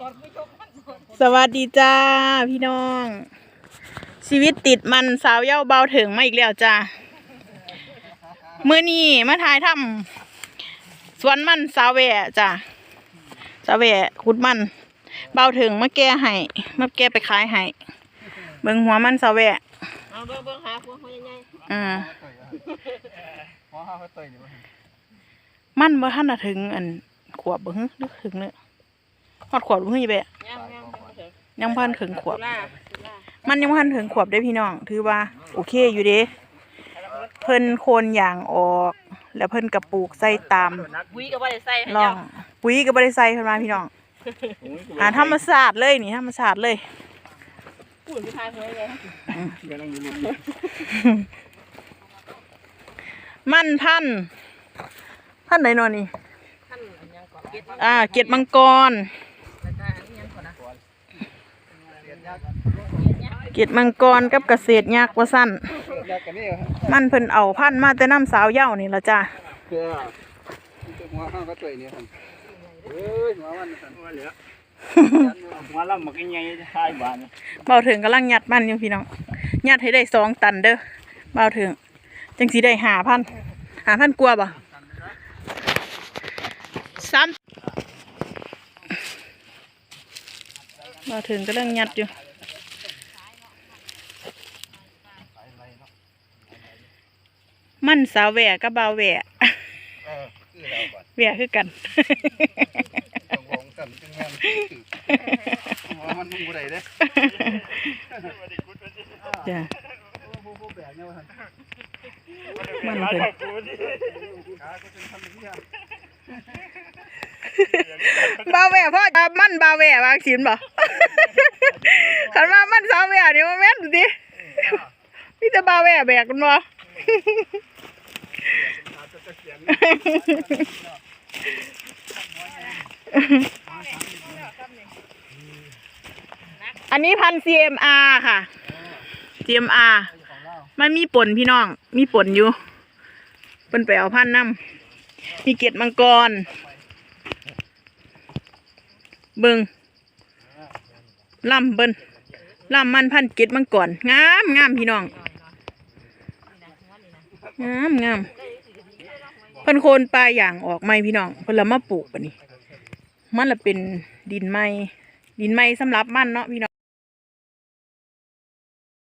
สวัสดีจ้าพี่น้อง ชีวิตติดมันสาวเย้าเบาถึงมาอีกแล้วจ้าเมื่อนี้มาถ่ายทำสวนมันสาวแหวะจ้าสาวแหวะขุดมัน เบาถึงมาแก้ให้มาแก้ไปขายให้เบิ่งหัวมันสาวแหวะเอาเบิ่งเบิ่งหาพวกเขาใหญ่อ่าหมอห้าเขาต่อยนี่บ่มันบ่ทันน่ะถึงอันขวบบ่ฮึหรือถึงเนี่ย ฮอดขวบบ่ฮึอีแบะๆย่างย่างเถอะยังพันถึงขวบล่าล่ามันยังพันถึงขวบได้พี่น้อง ถือว่า โอเคอยู่เด้เพิ่นโคนอย่างออก แล้วเพิ่นกระปลูกใส่ตามบุ้ยก็บ่ได้ใส่ให้ร่อเจ้างปุ๋ยก็บ่ได้ใส่เพิ่นมาพี่น้องหาธรรมชาติเลยนี่ธรรมชาติเลยพูดไปทายหวยเลยกำลังอยู่มันพันธุ์พันธุ์ไหนนอนี่ท่านอันยังก่อนเก็ดอ่าเกล็ดมังกร แล้วก็อันนี้ยังก่อนนะ เกล็ดมังกรกับเกษตรยักษ์ว่าสั้นแล้วกันนี่เหรอมันเพิ่นเอาพันธุ์มาแต่น้ำสาวเหย้านี่ละจ้าเพื่อหมอห้าเขาต่อยนี่ครับเอ้ยหมอมันสั่นหัวเหลือมาล่ำมากินไงท้ายบ้านเบาถึงกำลังยัดมันอยู่พี่น้องยัดให้ได้สองตันเด้อเบาถึงจังสีได้หาพันหาพันกลัวาบ่ซ้ำเบาถึงกำลังยัดอยู่ มันสาวแหวะกับเบาวแหวะเออคือแล้วบัดแหวะคือกัน ต้องวงสั่นจังแม่นหมอมันมึงบ่ได้เด้จ้ะผู้ผู้แบกเนี่ยว่าซั่นมันเพิ่นขาก็เป็นทำอย่างนี้ครับบาวแหวะพ่อจะมันบาวแหวะวางสินบ่ คันว่ามันสาวแหวะนี่มันแม่นดิมีแต่บาวแหวะแบกกันบ่ อันนี้พัน CMR ค่ะ CMR มันมีป่นพี่น้อง มีป่นอยู่เพิ่นไปเอาพันน้ำมีเกล็ดมังกร เบิงล่ำเบิ้นล่ำมันพันเกล็ดมังกร งามงามพี่น้อง งามงาม เพิ่นโคนปลายอย่างออกไหมพี่น้องเพิ่นละมาปลูกปะนี่มันละเป็นดินไม้ดินไม้สำหรับมันเนาะพี่น้อง